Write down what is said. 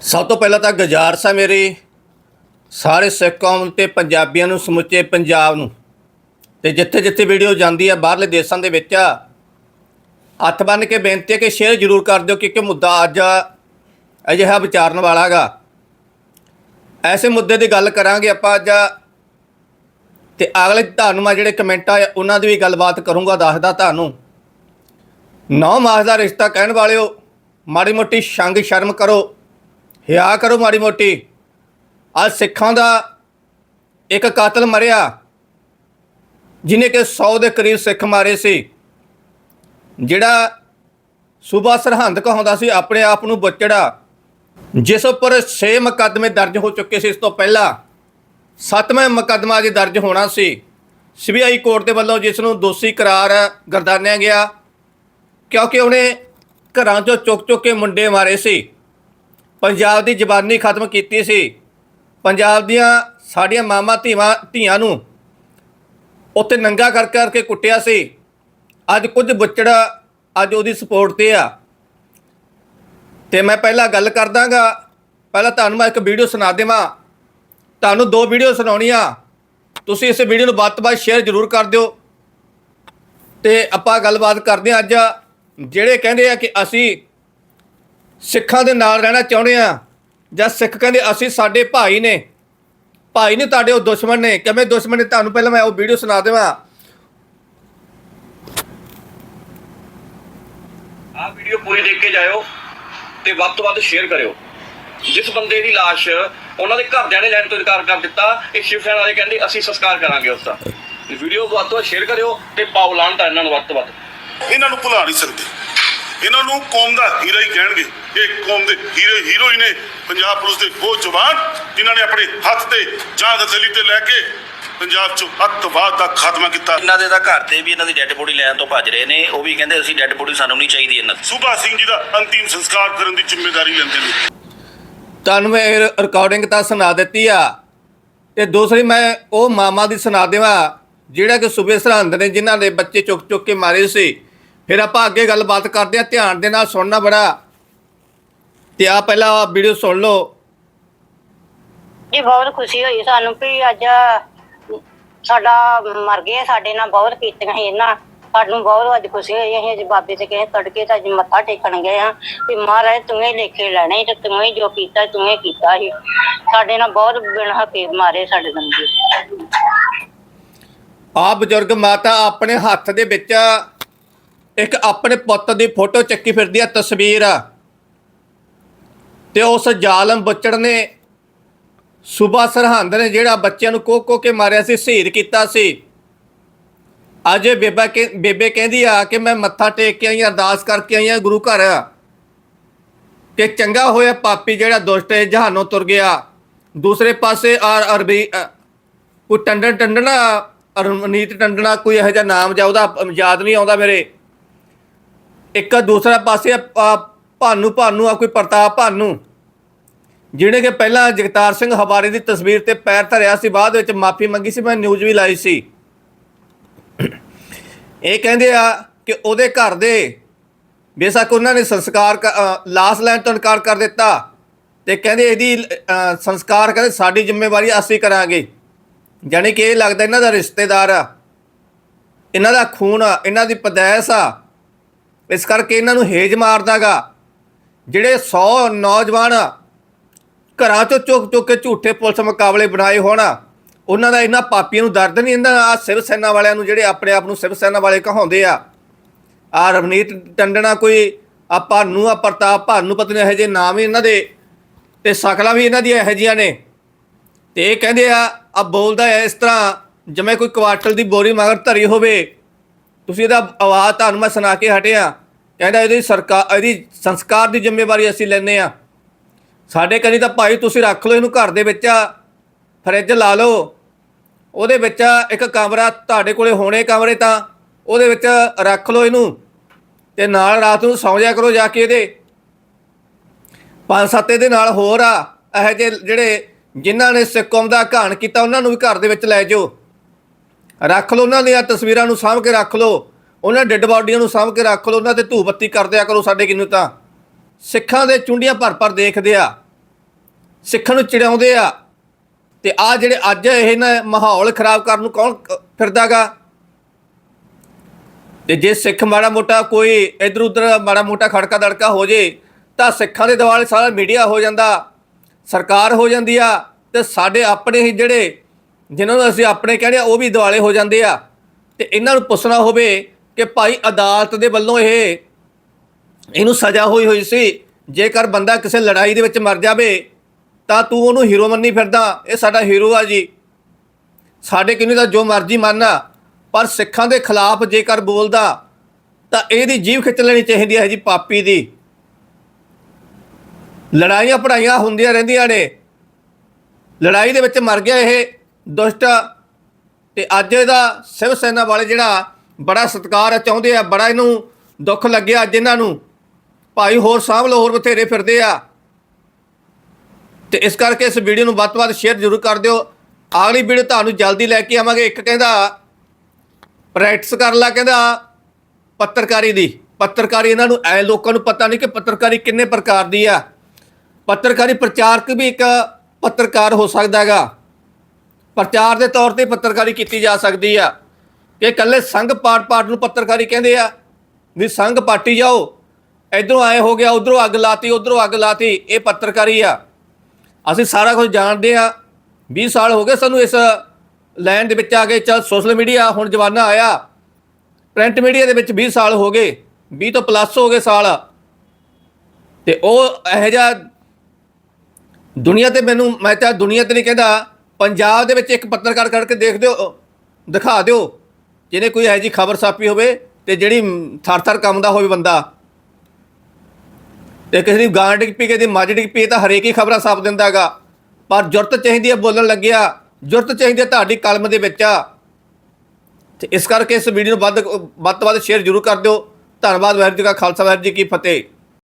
ਸਭ ਤੋਂ ਪਹਿਲਾਂ ਤਾਂ ਗੁਜ਼ਾਰਸ਼ ਹੈ ਮੇਰੀ। ਸਾਰੇ ਸਿੱਖ ਕੌਮ ਤੇ ਪੰਜਾਬੀਆਂ ਨੂੰ ਸਮੁੱਚੇ ਪੰਜਾਬ ਨੂੰ। ਤੇ ਜਿੱਥੇ ਜਿੱਥੇ ਵੀਡੀਓ ਜਾਂਦੀ ਹੈ ਬਾਹਰਲੇ ਦੇਸ਼ਾਂ ਦੇ ਵਿੱਚ ਹੱਥ ਬੰਨ ਕੇ ਬੇਨਤੀ ਹੈ ਕਿ ਸ਼ੇਅਰ ਜ਼ਰੂਰ ਕਰ ਦਿਓ, ਕਿਉਂਕਿ ਮੁੱਦਾ ਅੱਜ ਅਜਿਹਾ ਵਿਚਾਰਨ ਵਾਲਾ ਹੈਗਾ। ਐਸੇ ਮੁੱਦੇ ਦੀ ਗੱਲ ਕਰਾਂਗੇ ਆਪਾਂ ਅੱਜ। ਤੇ ਅਗਲੇ ਤੁਹਾਨੂੰ ਮੈਂ ਜਿਹੜੇ ਕਮੈਂਟ ਆਏ ਉਹਨਾਂ ਦੀ ਵੀ ਗੱਲਬਾਤ ਕਰੂੰਗਾ, ਦੱਸਦਾ ਤੁਹਾਨੂੰ। ਨੌ ਮਾਸ ਦਾ ਰਿਸ਼ਤਾ ਕਹਿਣ ਵਾਲਿਓ, ਮਾੜੀ ਮੋਟੀ ਸ਼ੰਗ ਸ਼ਰਮ ਕਰੋ। ਹਿਆ ਕਰੋ ਮਾੜੀ ਮੋਟੀ। ਅੱਜ ਸਿੱਖਾਂ ਦਾ ਇੱਕ ਕਾਤਲ ਮਰਿਆ, ਜਿਨੇ ਕਿ 100 ਦੇ ਕਰੀਬ ਸਿੱਖ ਮਾਰੇ ਸੀ। ਜਿਹੜਾ ਸੂਬਾ ਸਰਹੰਦ ਕਹਾਉਂਦਾ ਸੀ, ਆਪਣੇ ਆਪ ਨੂੰ ਬੱਚੜਾ, ਜਿਸ ਉੱਪਰ 6 ਮੁਕੱਦਮੇ ਦਰਜ ਹੋ ਚੁੱਕੇ ਸੀ ਇਸ ਤੋਂ ਪਹਿਲਾਂ। ਸੱਤਵਾਂ ਮੁਕੱਦਮਾ ਅਜੇ ਦਰਜ ਹੋਣਾ ਸੀ। ਸੀਬੀਆਈ ਕੋਰਟ ਦੇ ਵੱਲੋਂ ਜਿਸ ਨੂੰ ਦੋਸ਼ੀ ਕਰਾਰ ਗਰਦਾਨਿਆ ਗਿਆ, ਕਿਉਂਕਿ ਉਹਨੇ ਘਰਾਂ ਚੋਂ ਚੁੱਕ ਚੁੱਕ ਕੇ ਮੁੰਡੇ ਮਾਰੇ ਸੀ। ਪੰਜਾਬ ਦੀ ਜ਼ਬਾਨੀ ਖਤਮ ਕੀਤੀ ਸੀ। ਪੰਜਾਬ ਦੀਆਂ ਸਾਡੀਆਂ ਮਾਮਾ ਧੀਆਂ ਧੀਆਂ ਨੂੰ ਉੱਥੇ ਨੰਗਾ ਕਰ ਕਰਕੇ ਕੁੱਟਿਆ ਸੀ। ਅੱਜ ਕੁਝ ਬੁੱਚੜਾ ਅੱਜ ਉਹਦੀ ਸਪੋਰਟ ਤੇ ਆ। ਤੇ ਮੈਂ ਪਹਿਲਾਂ ਗੱਲ ਕਰਦਾਗਾ। ਪਹਿਲਾਂ ਤੁਹਾਨੂੰ ਮੈਂ ਇੱਕ ਵੀਡੀਓ ਸੁਣਾ ਦੇਵਾਂ। ਤੁਹਾਨੂੰ ਦੋ ਵੀਡੀਓ ਸੁਣਾਉਣੀਆਂ। ਤੁਸੀਂ ਇਸ ਵੀਡੀਓ ਨੂੰ ਵੱਧ ਤੋਂ ਵੱਧ ਸ਼ੇਅਰ ਜ਼ਰੂਰ ਕਰ ਦਿਓ। ਤੇ ਆਪਾਂ ਗੱਲਬਾਤ ਕਰਦੇ ਹਾਂ ਅੱਜ। ਜਿਹੜੇ ਕਹਿੰਦੇ ਆ ਕਿ ਅਸੀਂ ਸਿੱਖਾਂ ਦੇ ਨਾਲ ਰਹਿਣਾ ਚਾਹੁੰਦੇ ਆ ਜਾਂ ਸਿੱਖ ਕਹਿੰਦੇ ਅਸੀਂ ਸਾਡੇ ਭਾਈ ਨੇ। ਭਾਈ ਨੇ ਤੁਹਾਡੇ ਉਹ ਦੁਸ਼ਮਣ ਨੇ। ਕਿਵੇਂ ਦੁਸ਼ਮਣ ਨੇ? ਤੁਹਾਨੂੰ ਪਹਿਲਾਂ ਮੈਂ ਉਹ ਵੀਡੀਓ ਸੁਣਾ ਦੇਵਾਂ। ਆਹ ਵੀਡੀਓ ਪੂਰੀ ਦੇਖ ਕੇ ਜਾਇਓ ਤੇ ਵੱਧ ਤੋਂ ਵੱਧ ਸ਼ੇਅਰ ਕਰਿਓ। ਜਿਸ ਬੰਦੇ ਦੀ ਲਾਸ਼ ਉਹਨਾਂ ਦੇ ਘਰਦਿਆਂ ਨੇ ਲੈਣ ਤੋਂ ਇਨਕਾਰ ਕਰ ਦਿੱਤਾ ਇਹ ਸ਼ਿਵ ਸੈਨਾ ਵਾਲੇ ਕਹਿੰਦੇ ਅਸੀਂ ਸੰਸਕਾਰ ਕਰਾਂਗੇ ਉਸ ਦਾ। ਇਹ ਵੀਡੀਓ ਵੱਧ ਤੋਂ ਵੱਧ ਸ਼ੇਅਰ ਕਰਿਓ ਤੇ ਪਾਓ ਲਾਂਟਾ ਇਹਨਾਂ ਨੂੰ ਵੱਧ ਤੋਂ ਵੱਧ। ਇਹਨਾਂ ਨੂੰ ਭੁਲਾ ਨਹੀਂ ਸਕਦੇ। ਇਹਨਾਂ ਨੂੰ ਕੌਮ ਦਾ ਹੀਰਾ ਹੀ ਕਹਿਣਗੇ। ਇਹ ਕੌਮ ਦੇ ਹੀਰੇ ਹੀਰੋ ਹੀ ਨੇ ਪੰਜਾਬ ਪੁਲਿਸ ਦੇ ਉਹ ਜਵਾਨ ਜਿਨ੍ਹਾਂ ਨੇ ਆਪਣੇ ਹੱਥ ਤੇ ਜਾਂ ਹਥੇਲੀ ਤੇ ਲੈ ਕੇ ਪੰਜਾਬ ਚੋਂ ਅੱਤਵਾਦ ਦਾ ਖਾਤਮਾ ਕੀਤਾ। ਇਹਨਾਂ ਦੇ ਤਾਂ ਘਰ ਤੇ ਵੀ ਇਹਨਾਂ ਦੀ ਡੈੱਡ ਬੋਡੀ ਲੈਣ ਤੋਂ ਭੱਜ ਰਹੇ ਨੇ। ਉਹ ਵੀ ਕਹਿੰਦੇ ਅਸੀਂ ਡੈੱਡ ਬੋਡੀ ਸਾਨੂੰ ਨਹੀਂ ਚਾਹੀਦੀ ਇਹਨਾਂ ਦੀ। ਸੂਬਾ ਸਿੰਘ ਜੀ ਦਾ ਅੰਤਿਮ ਸੰਸਕਾਰ ਕਰਨ ਦੀ ਜ਼ਿੰਮੇਵਾਰੀ ਲੈਂਦੇ ਨੇ। ਤੁਹਾਨੂੰ ਮੈਂ ਇਹ ਰਿਕਾਰਡਿੰਗ ਤਾਂ ਸੁਣਾ ਦਿੱਤੀ ਆ। ਤੇ ਦੂਸਰੀ ਮੈਂ ਉਹ ਮਾਮਾ ਦੀ ਸੁਣਾ ਦੇਵਾਂ ਜਿਹੜਾ ਕਿ ਸੂਬੇ ਸਰਹੰਦ ਨੇ ਜਿਨ੍ਹਾਂ ਦੇ ਬੱਚੇ ਚੁੱਕ ਚੁੱਕ ਕੇ ਮਾਰੇ ਸੀ। ਫਿਰ ਆਪਾਂ ਅੱਗੇ ਗੱਲਬਾਤ ਕਰਦੇ ਆ ਧਿਆਨ ਦੇ ਨਾਲ ਸੁਣਨਾ ਬੜਾ। ਤੇ ਆ ਪਹਿਲਾਂ ਵੀਡੀਓ ਸੁਣ ਲਓ। ਜੀ ਬਹੁਤ ਖੁਸ਼ੀ ਹੋਈ ਸਾਨੂੰ ਵੀ ਅੱਜ ਸਾਡਾ ਮਰ ਗਏ ਸਾਡੇ ਨਾਲ ਬਹੁਤ ਕੀਤੀਆਂ ਸੀ ਇਹਨਾਂ। ਸਾਨੂੰ ਬਹੁਤ ਅੱਜ ਖੁਸ਼ੀ ਹੋਈ ਅਸੀਂ ਅੱਜ ਬਾਬੇ ਤੇ ਕਹੇ ਤੜਕੇ ਤਾਂ ਅੱਜ ਮੱਥਾ ਟੇਕਣ ਗਏ ਆ ਵੀ ਮਹਾਰਾਜ ਤੂੰ ਹੀ ਲੇਖੇ ਲੈਣੇ ਤੇ ਤੂੰ ਹੀ ਜੋ ਕੀਤਾ ਤੂੰ ਹੀ ਕੀਤਾ ਸੀ। ਸਾਡੇ ਨਾਲ ਬਹੁਤ ਬਿਨ ਹੱਕੇ ਮਾਰੇ ਸਾਡੇ ਬੰਦੇ। ਆ ਬਜ਼ੁਰਗ ਮਾਤਾ ਆਪਣੇ ਹੱਥ ਦੇ ਵਿੱਚ ਇੱਕ ਆਪਣੇ ਪੁੱਤ ਦੀ ਫੋਟੋ ਚੱਕੀ ਫਿਰਦੀ ਆ ਤਸਵੀਰ। ਤੇ ਉਸ ਜ਼ਾਲਮ ਬੱਚੜ ਨੇ ਸੁਬਾ ਸਰਹੰਦ ਨੇ ਜਿਹੜਾ ਬੱਚਿਆਂ ਨੂੰ ਕੋਹ ਕੇ ਮਾਰਿਆ ਸੀ ਸ਼ਹੀਦ ਕੀਤਾ ਸੀ। ਅੱਜ ਬੇਬਾ ਕੇ ਬੇਬੇ ਕਹਿੰਦੀ ਆ ਕਿ ਮੈਂ ਮੱਥਾ ਟੇਕ ਕੇ ਆਈ ਹਾਂ, ਅਰਦਾਸ ਕਰਕੇ ਆਈ ਹਾਂ ਗੁਰੂ ਘਰ। ਕਿ ਚੰਗਾ ਹੋਇਆ ਪਾਪੀ ਜਿਹੜਾ ਦੁਸ਼ਟ ਹੈ ਜਹਾਨੋਂ ਤੁਰ ਗਿਆ। ਦੂਸਰੇ ਪਾਸੇ ਆਰ ਅਰਬੀ ਕੋਈ ਟੰਡਣ ਟੰਡਣਾ ਰਮਨੀਤ ਟੰਡਣਾ ਕੋਈ ਇਹੋ ਜਿਹਾ ਨਾਮ ਜਾਂ ਉਹਦਾ ਯਾਦ ਨਹੀਂ ਆਉਂਦਾ ਮੇਰੇ। ਇੱਕ ਦੂਸਰਾ ਪਾਸੇ ਆ, ਭਾਨੂ ਭਾਨੂ ਆ ਕੋਈ ਪ੍ਰਤਾਪ ਭਾਨੂ। ਜਿਹਨੇ ਕਿ ਪਹਿਲਾਂ ਜਗਤਾਰ ਸਿੰਘ ਹਵਾਰੇ ਦੀ ਤਸਵੀਰ ਤੇ ਪੈਰ ਧਰਿਆ ਸੀ ਬਾਅਦ ਵਿੱਚ ਮਾਫੀ ਮੰਗੀ ਸੀ ਮੈਂ ਨਿਊਜ਼ ਵੀ ਲਾਈ ਸੀ। ਇਹ ਕਹਿੰਦੇ ਆ ਕਿ ਉਹਦੇ ਘਰ ਦੇ ਬੇਸ਼ੱਕ ਉਹਨਾਂ ਨੇ ਸੰਸਕਾਰ ਲਾਸ਼ ਲੈਣ ਤੋਂ ਇਨਕਾਰ ਕਰ ਦਿੱਤਾ। ਤੇ ਕਹਿੰਦੇ ਇਹਦੀ ਸੰਸਕਾਰ ਕਹਿੰਦੇ ਸਾਡੀ ਜ਼ਿੰਮੇਵਾਰੀ ਅਸੀਂ ਕਰਾਂਗੇ। ਜਾਣੀ ਕਿ ਇਹ ਲੱਗਦਾ ਇਹਨਾਂ ਦਾ ਰਿਸ਼ਤੇਦਾਰ ਆ। ਇਹਨਾਂ ਦਾ ਖੂਨ ਆ ਇਹਨਾਂ ਦੀ ਪਦੈਸ ਆ। ਇਸ ਕਰਕੇ ਇਹਨਾਂ ਨੂੰ ਹੇਜ ਮਾਰਦਾਗਾ। ਜਿਹੜੇ 100 ਨੌਜਵਾਨ ਘਰਾਂ ਚੋਂ ਚੁੱਕ ਚੁੱਕ ਕੇ ਝੂਠੇ ਪੁਲਿਸ ਮੁਕਾਬਲੇ ਬਣਾਏ ਹੋਣ, ਉਹਨਾਂ ਦਾ ਇਹਨਾਂ ਪਾਪੀਆਂ ਨੂੰ ਦਰਦ ਨਹੀਂ ਇਹਨਾਂ ਆ ਸਿਵ ਸੈਨਾ ਵਾਲਿਆਂ ਨੂੰ ਜਿਹੜੇ ਆਪਣੇ ਆਪ ਨੂੰ ਸਿਵ ਸੈਨਾ ਵਾਲੇ ਕਹਾਉਂਦੇ ਆ। ਆ ਰਵਨੀਤ ਟੰਡਣਾ ਕੋਈ ਆਪਾਂ ਨੂੰ ਆ ਪ੍ਰਤਾਪ ਭਾਨੂ ਪਤਨੀ ਇਹੋ ਜਿਹੇ ਨਾਮ ਹੀ ਇਹਨਾਂ ਦੇ, ਤੇ ਸਕਲਾਂ ਵੀ ਇਹਨਾਂ ਦੀਆਂ ਇਹੋ ਜਿਹੀਆਂ ਨੇ। ਤੇ ਇਹ ਕਹਿੰਦੇ ਆ ਆ ਬੋਲਦਾ ਹੈ ਇਸ ਤਰ੍ਹਾਂ, ਜਿਵੇਂ ਕੋਈ ਕੁਆਟਲ ਦੀ ਬੋਰੀ ਮਗਰ ਧਰੀ ਹੋਵੇ ਤੁਸੀਂ ਇਹਦਾ ਆਵਾਜ਼ ਤੁਹਾਨੂੰ ਮੈਂ ਸੁਣਾ ਕੇ ਹਟਿਆ ਕਹਿੰਦਾ ਇਹਦੀ ਸਰਕਾਰ ਇਹਦੀ ਸੰਸਕਾਰ ਦੀ ਜ਼ਿੰਮੇਵਾਰੀ ਅਸੀਂ ਲੈਨੇ ਆ। ਸਾਡੇ ਕਨੀ ਤਾਂ ਭਾਈ ਤੁਸੀਂ ਰੱਖ ਲਓ, ਇਹਨੂੰ ਘਰ ਦੇ ਵਿੱਚ ਫਰਿੱਜ ਲਾ ਲਓ। ਉਹਦੇ ਵਿੱਚ ਇੱਕ ਕਮਰਾ ਤੁਹਾਡੇ ਕੋਲੇ ਹੋਣੇ ਕਮਰੇ ਤਾਂ ਉਹਦੇ ਵਿੱਚ ਰੱਖ ਲਓ ਇਹਨੂੰ ਤੇ ਨਾਲ ਰਾਤ ਨੂੰ ਸੌਂ ਜਾ ਕਰੋ ਜਾ ਕੇ ਇਹਦੇ। ਪੰਜ ਸੱਤ ਇਹਦੇ ਨਾਲ ਹੋਰ ਆ, ਇਹੋ ਜਿਹੇ ਜਿਹੜੇ ਜਿਨ੍ਹਾਂ ਨੇ ਸਿੱਕਮ ਦਾ ਘਾਣ ਕੀਤਾ, ਉਹਨਾਂ ਨੂੰ ਵੀ ਘਰ ਦੇ ਵਿੱਚ ਲੈ ਜਾਓ। ਰੱਖ ਲਓ ਉਹਨਾਂ ਦੀਆਂ ਤਸਵੀਰਾਂ ਨੂੰ ਸਾਂਭ ਕੇ ਰੱਖ ਲਓ। ਉਹਨਾਂ ਡੈੱਡ ਬਾਡੀਆਂ ਨੂੰ ਸਾਂਭ ਕੇ ਰੱਖ ਲਓ। ਉਹਨਾਂ ਤੇ ਧੂਪ ਬੱਤੀ ਕਰ ਦਿਆ ਕਰੋ ਸਾਡੇ ਕਿਨੂੰ ਤਾਂ। ਸਿੱਖਾਂ ਦੇ ਚੁੰਡੀਆਂ ਭਰ ਭਰ ਦੇਖਦੇ ਆ। ਸਿੱਖਾਂ ਨੂੰ ਚਿੜਾਉਂਦੇ ਆ। ਤੇ ਆ ਜਿਹੜੇ ਅੱਜ ਇਹ ਨਾ ਮਾਹੌਲ ਖਰਾਬ ਕਰਨ ਨੂੰ ਕੌਣ ਕ- ਫਿਰਦਾਗਾ? ਤੇ ਜੇ ਸਿੱਖ ਮਾੜਾ ਮੋਟਾ ਕੋਈ ਇਧਰ ਉਧਰ ਮਾੜਾ ਮੋਟਾ ਖੜਕਾ ਦੜਕਾ ਹੋ ਜੇ, ਤਾਂ ਸਿੱਖਾਂ ਦੇ ਦਿਵਾਲੇ ਸਾਰਾ ਮੀਡੀਆ ਹੋ ਜਾਂਦਾ। ਸਰਕਾਰ ਹੋ ਜਾਂਦੀ ਆ ਤੇ ਸਾਡੇ ਆਪਣੇ ਹੀ ਜਿਹੜੇ ਜਿਨ੍ਹਾਂ ਨੂੰ ਅਸੀਂ ਆਪਣੇ ਕਹਿੰਦੇ ਆ, ਉਹ ਵੀ ਦਿਵਾਲੇ ਹੋ ਜਾਂਦੇ ਆ। ਤੇ ਇਹਨਾਂ ਨੂੰ ਪੁੱਛਣਾ ਹੋਵੇ ਕਿ ਭਾਈ ਅਦਾਲਤ ਦੇ ਵੱਲੋਂ ਇਹ, ਇਹਨੂੰ ਸਜ਼ਾ ਹੋਈ ਹੋਈ ਸੀ, ਜੇਕਰ ਬੰਦਾ ਕਿਸੇ ਲੜਾਈ ਦੇ ਵਿੱਚ ਮਰ ਜਾਵੇ, ਤਾਂ ਤੂੰ ਉਹਨੂੰ ਹੀਰੋ ਮੰਨੀ ਫਿਰਦਾ। ਇਹ ਸਾਡਾ ਹੀਰੋ ਆ ਜੀ। ਸਾਡੇ ਕਿੰਨੇ ਦਾ ਜੋ ਮਰਜ਼ੀ ਮੰਨਣਾ ਪਰ ਸਿੱਖਾਂ ਦੇ ਖਿਲਾਫ ਜੇਕਰ ਬੋਲਦਾ, ਤਾਂ ਇਹਦੀ ਜੀਵ ਖਿੱਚ ਲੈਣੀ ਚਾਹੀਦੀ ਹੈ ਜੀ ਪਾਪੀ ਦੀ। ਲੜਾਈਆਂ ਪੜਾਈਆਂ ਹੁੰਦੀਆਂ ਰਹਿੰਦੀਆਂ ਨੇ। ਲੜਾਈ ਦੇ ਵਿੱਚ ਮਰ ਗਿਆ ਇਹ ਦੁਸ਼ਟ ਤੇ ਅੱਜ ਇਹਦਾ ਸਿਵ ਸੈਨਾ ਵਾਲੇ ਜਿਹੜਾ ਬੜਾ ਸਤਿਕਾਰ ਆ, ਚਾਹੁੰਦੇ ਆ ਬੜਾ ਇਹਨੂੰ ਦੁੱਖ ਲੱਗਿਆ ਅੱਜ ਇਹਨਾਂ ਨੂੰ। ਭਾਈ ਹੋਰ ਸਾਂਭ ਲਓ ਹੋਰ ਬਥੇਰੇ ਫਿਰਦੇ ਆ। ਤੇ ਇਸ ਕਰਕੇ ਇਸ ਵੀਡੀਓ ਨੂੰ ਵੱਧ ਤੋਂ ਵੱਧ ਸ਼ੇਅਰ ਜ਼ਰੂਰ ਕਰ ਦਿਓ। ਅਗਲੀ ਵੀਡੀਓ ਤੁਹਾਨੂੰ ਜਲਦੀ ਲੈ ਕੇ ਆਵਾਂਗੇ। ਇੱਕ ਕਹਿੰਦਾ ਪ੍ਰੈਕਟਿਸ ਕਰ ਲਾ ਕਹਿੰਦਾ ਪੱਤਰਕਾਰੀ ਦੀ। ਪੱਤਰਕਾਰੀ ਇਹਨਾਂ ਨੂੰ ਐ ਲੋਕਾਂ ਨੂੰ ਪਤਾ ਨਹੀਂ ਕਿ ਪੱਤਰਕਾਰੀ ਕਿੰਨੇ ਪ੍ਰਕਾਰ ਦੀ ਆ। ਪੱਤਰਕਾਰੀ ਪ੍ਰਚਾਰਕ ਵੀ ਇੱਕ ਪੱਤਰਕਾਰ ਹੋ ਸਕਦਾ ਹੈਗਾ। ਪ੍ਰਚਾਰ ਦੇ ਤੌਰ ਤੇ ਪੱਤਰਕਾਰੀ ਕੀਤੀ ਜਾ ਸਕਦੀ ਆ। ਕਿ ਇਕੱਲੇ ਸੰਘ ਪਾਟ ਪਾਟ ਨੂੰ ਪੱਤਰਕਾਰੀ ਕਹਿੰਦੇ ਆ। ਵੀ ਸੰਘ ਪਾਟੀ ਜਾਓ, ਇਧਰੋਂ ਆਏ ਹੋ ਗਿਆ, ਉਧਰੋਂ ਅੱਗ ਲਾਤੀ, ਉਧਰੋਂ ਅੱਗ ਲਾਤੀ, ਇਹ ਪੱਤਰਕਾਰੀ ਆ। ਅਸੀਂ ਸਾਰਾ ਕੁਝ ਜਾਣਦੇ ਆ। 20 ਸਾਲ ਹੋ ਗਏ ਸਾਨੂੰ ਇਸ ਲਾਈਨ ਦੇ ਵਿੱਚ ਆ ਗਏ ਚਲ ਸੋਸ਼ਲ ਮੀਡੀਆ ਹੁਣ ਜਮਾਨਾ ਆਇਆ। ਪ੍ਰਿੰਟ ਮੀਡੀਆ ਦੇ ਵਿੱਚ 20 ਸਾਲ ਹੋ ਗਏ 20 ਤੋਂ ਪਲੱਸ ਹੋ ਗਏ ਸਾਲ। ਤੇ ਉਹ ਇਹੋ ਜਿਹਾ ਦੁਨੀਆ ਤੇ ਮੈਨੂੰ, ਮੈਂ ਤਾਂ ਦੁਨੀਆ ਤੇ ਨਹੀਂ ਕਹਿੰਦਾ ਪੰਜਾਬ ਦੇ ਵਿੱਚ ਇੱਕ ਪੱਤਰਕਾਰ ਕਰਕੇ ਦੇਖ ਦਿਓ ਦਿਖਾ ਦਿਓ, ਜਿਹਨੇ ਕੋਈ ਇਹੋ ਜਿਹੀ ਖਬਰ ਛਾਪੀ ਹੋਵੇ ਤੇ ਜਿਹੜੀ ਥਰ ਥਰ ਕੰਮ ਦਾ ਹੋਵੇ ਬੰਦਾ। ਤੇ ਕਿਸੇ ਦੀ ਗਾਂ ਡਿੱਗ ਪਈ, ਕਿਸੇ ਦੀ ਮੱਝ ਡਿੱਗ ਪਈ ਤਾਂ ਹਰੇਕ ਹੀ ਖਬਰਾਂ ਛਾਪ ਦਿੰਦਾ ਹੈਗਾ। ਪਰ ਜੁਰਤ ਚਾਹੀਦੀ ਹੈ ਬੋਲਣ ਲੱਗਿਆ, ਜੁਰਤ ਚਾਹੀਦੀ ਹੈ ਤੁਹਾਡੀ ਕਲਮ ਦੇ ਵਿੱਚ ਆ। ਤੇ ਇਸ ਕਰਕੇ ਇਸ ਵੀਡੀਓ ਨੂੰ ਵੱਧ ਵੱਧ ਤੋਂ ਵੱਧ ਸ਼ੇਅਰ ਜ਼ਰੂਰ ਕਰ ਦਿਓ। ਧੰਨਵਾਦ, ਵਾਹਿਗੁਰੂ ਜੀ ਕਾ ਖਾਲਸਾ, ਵਾਹਿਗੁਰੂ ਜੀ ਕੀ ਫਤਿਹ।